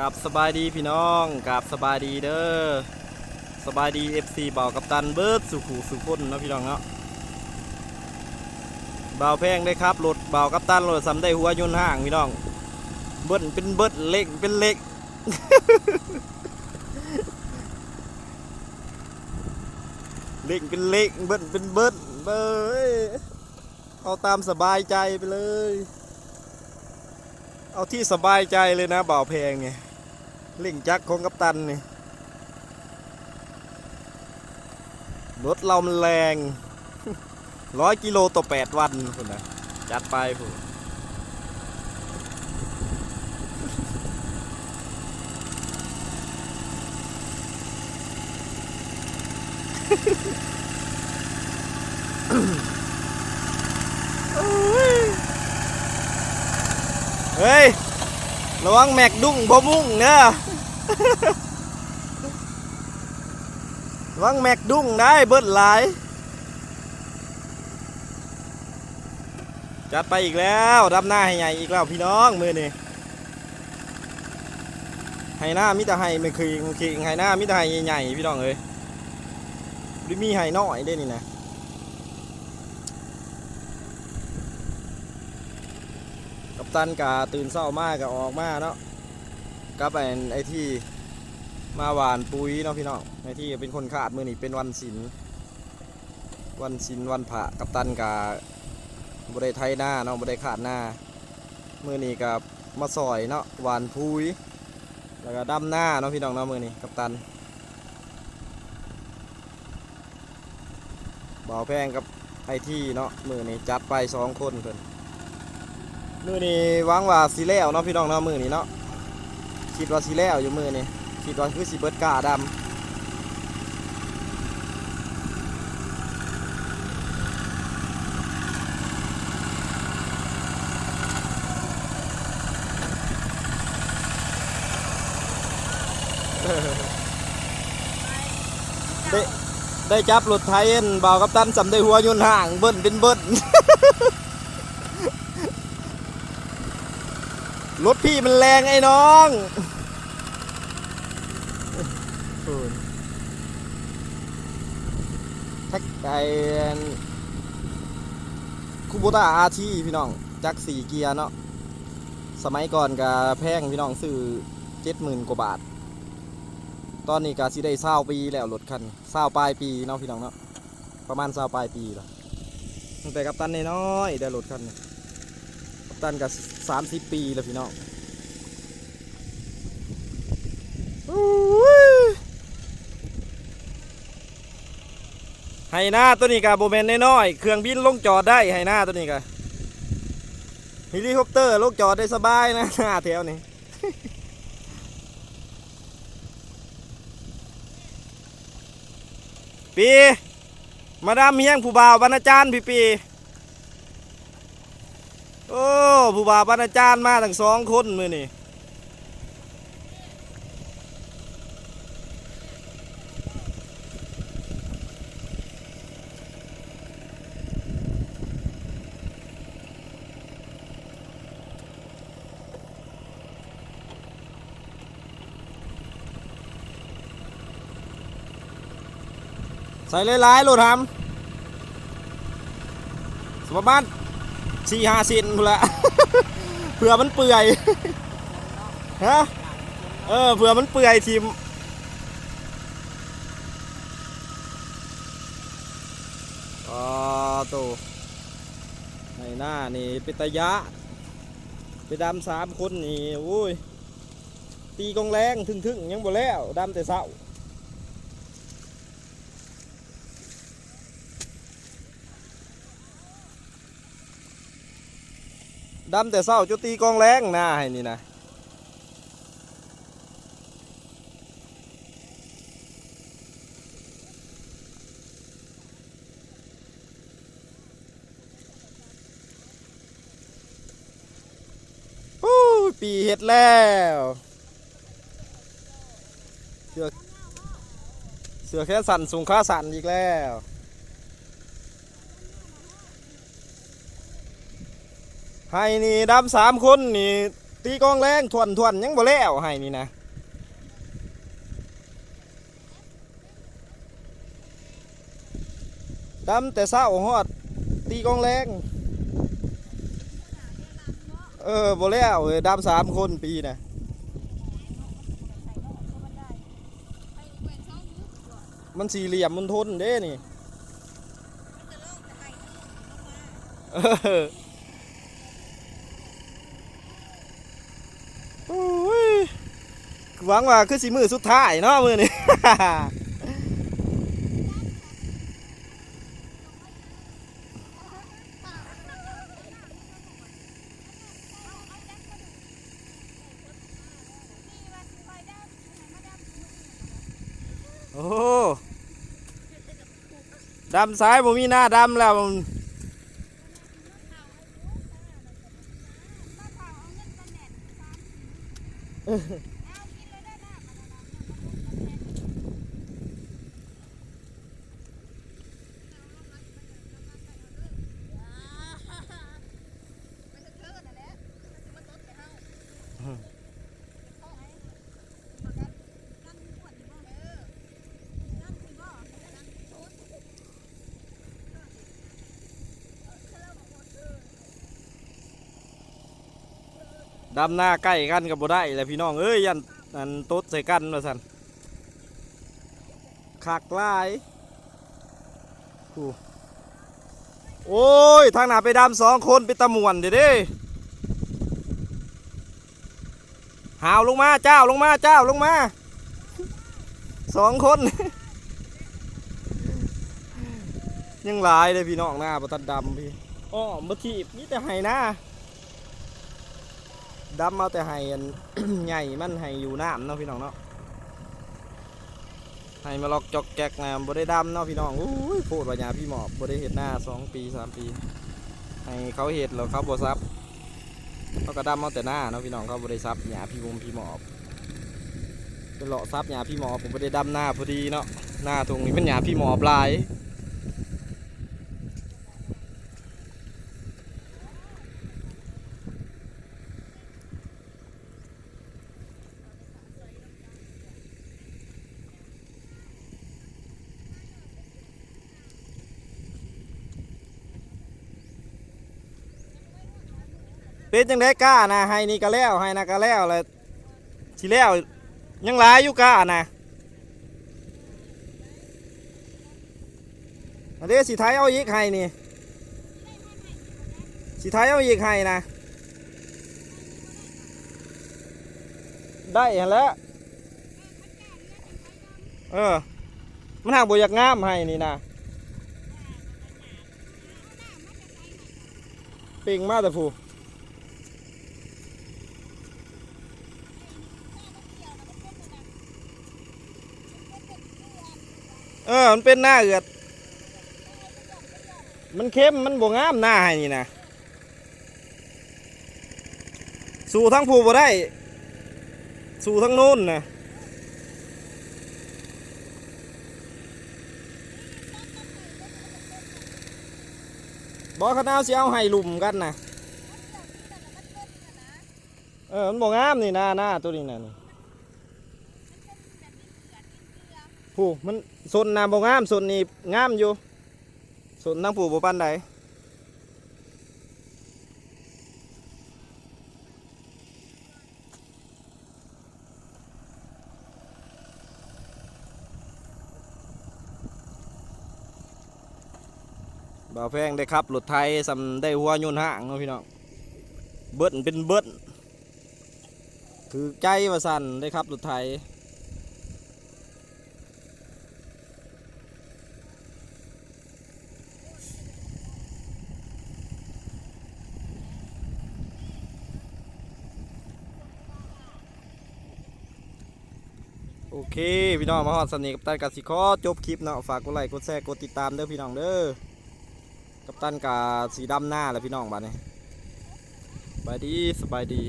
กับสบายดีพี่น้องกับสบายดีเด้อสบายดี FC เบากับตันเบิร์ดสุขูสุขคนนะพี่น้องเนาะเบาแพงได้ครับรถเบากับตันรถสำได้หัวยนต์ห่างพี่น้อง เบิ้ลเป็นเบิ้ลเล็กเป็นเล็กเล็กเป็นเล็กเบิ้ลเป็นเบิ้ลเบ้ยเอาตามสบายใจไปเลย เอาที่สบายใจเลยนะเบ่าแพงเนี่ย เล่งจักรของกัปตันนี่รถเรามันแรงร้อยกิโลต่อแปดวันคุณนะจัดไปผู้เฮ้ย ระวังแม็กดุ้งบ่มุ่งเนอะระวังแม็กดุ้งได้เบิดหลาย จัดไปอีกแล้วดับหน้าให้ใหญ่อีกแล้วพี่น้องมือนี่ให้หน้ามิตรให้ไม่คืงคิงให้หน้ามิตรให้ใหญ่ๆพี่น้องเอ้ยหรือมีให้น้อยได้นี่นะ กัป ตันกาตื่นเศร้ามากกออกมาเนาะกับไอ้ไอที่มาหวานปุ๋ยเนาะพี่น้องไอ้ที่เป็นคนขาดมือนี่เป็นวันศิลวันศิลวันพระกัปตันกาบได้ไทยหน้าเนาะบได้ขาดหน้ามือนี่กับมาซอยเนาะหวานปุ๋ยแล้วก็ดำหน้าเนาะพี่น้องเนาะมือนี่กัปตันบ่าวแพงกับไอ้ที่เนาะมือนี่จัดไปสองคนเพิ่น มือนี้หวังว่าสีแล้วเนาะพี่น้องเนาะมือนี้เนาะคิดว่าสีแล้วอยู่มือนี้คิดว่าคือสีเบิดกาดำได้ได้จับรถไทยเอ็นบ่าวกับตันสำได้หัวยุนห่างเบิ้ลเป็นเบิ้ล รถพี่มันแรงไอ้น้องแท็กไอคูโบต้าอาทีพี่น้อง จักสี่เกียร์เนาะ สมัยก่อนกับแพงพี่น้องซื้อเจ็ดหมื่นกว่าบาท ตอนนี้ก็สิได้เศร้าปีแล้วรถคันเศร้าปลายปีเนาะพี่น้องเนาะ ประมาณเศร้าปลายปีล้วตั้งแต่กับตันน้อยได้รถคันนี้ ตันกับสามสิบปีแล้วพี่น้องไฮหน้าตัวนี้กับโบเมนน้อยๆเครื่องบินลงจอดได้ไฮหน้าตัวนี้กับเฮลิคอปเตอร์ลงจอดได้สบายนะหน้าแถวนี้ปี มาดามเฮียงผู้บ่าวบรรณาจารย์พี่ปี โอ้ผู้บ่าวบรรณาจารย์มาทั้งสองคนมือนี่ใส่หลายๆโหลดทำสมบัติ สี่ห้าสินพูนละ เผื่อมันเปื่อยฮะเออเผื่อมันเปื่อยทีมอ๋อโตในหน้านี่เป็นตะยะไปดำสามคนนี่โอ้ยตีกองแรงถึงๆยังบ่แล้วดำแต่เศร้า ดำแต่เศร้าจุตีกองแรงนะให้นี่นะโอ้ปีเห็ดแล้วเสือเสือแค่สั่นสูงค่าสั่นอีกแล้ว ให้นี่ดำสามคนนี่ตีกลองแรงทวนทวนยังบ่แล้วให้นี่นะดำแต่เศร้าฮอด ตีกลองแรงเออบ่แล้วเอ้ยดำสามคนปีนะมันสี่เหลี่ยมมันทนเด้นี่ เออโอ้ย หวังว่าคือสีมือสุดท้ายเนาะมือนี่ โอ้ดำซ้ายผมมีหน้าดำแล้วมัน ดำหน้าใกล้กันกับบ่ได้แหละพี่น้องเอ้ยยันอันตดใส่กันมาสันขากลายผู้โอ้ย ทางหน้าไปดำสองคนไปตะมวนเด้เด้หาวลงมาเจ้าลงมาเจ้าลงมาสองคน ยังหลายเลยพี่น้องหน้าประทันดำพี่อ้อมาทีบนี่แต่ไห้หน้า ดำเอาแต่ไห้อันใหญ่มันไห้อยู่น้ำเนาะพี่น้องเนาะไห้มาลอกจอกแจกนะบ่ได้ดำเนาะพี่น้องอู้ยโพดว่าหยาพี่หมอบบ่ได้เห็ดหน้าสองปีสามปีให้เขาเห็ดแล้วเขาบ่ซับเขาก็ดำเอาแต่หน้าเนาะพี่น้องเขาบ่ได้ซับหยาพี่มุมพี่หมอบเป็นเลาะซับหยาพี่หมอบผมบ่ได้ดำหน้าพอดีเนาะหน้าตรงนี้มันหยาพี่หมอบลาย เป็นจังได้กล้านะให้นี่ก็แล้วให้นะก็แล้วเลยทีแล้วยังหลายอยู่กล้านะอันนี้สีไทยเอาอีกให้นี่สีไทยเอาอีกให้นะ ได้หั่นแหล้วเออ มันหากบ่อยากงามให้นี่นะป่งมาแต่ผู เออ มันเป็นหน้าเอือด มันเข้ม มันบ่งามหน้าให้นี่นะ สู่ทั้งผู้บ่ได้ สู่ทั้งนู้นนะบอกเขาเอาสิเอาให้หลุมกันนะเออ มันบ่งามนี่หน้าหน้าตัวนี้นะนี่ ผู้มันสนน้ำบ่งามสนนี่งามอยู่สนทั้งผู้บ่ปานใดบ่าวแพงได้ครับรถไทยสำได้หัวโยนห่างเนาะพี่น้องเบิ้ลเป็นเบิ้ลถือใจว่าสั่นได้ครับรถไทย โอเค พี่น้องมาฮอดสนิทกับตันกสิขอจบคลิปเนาะฝากกดไลค์กดแชร์กดติดตามเด้อพี่น้องเด้อกับตันกาสีดำหน้าแหละพี่น้องบ้านนี้สบายดีสบายดี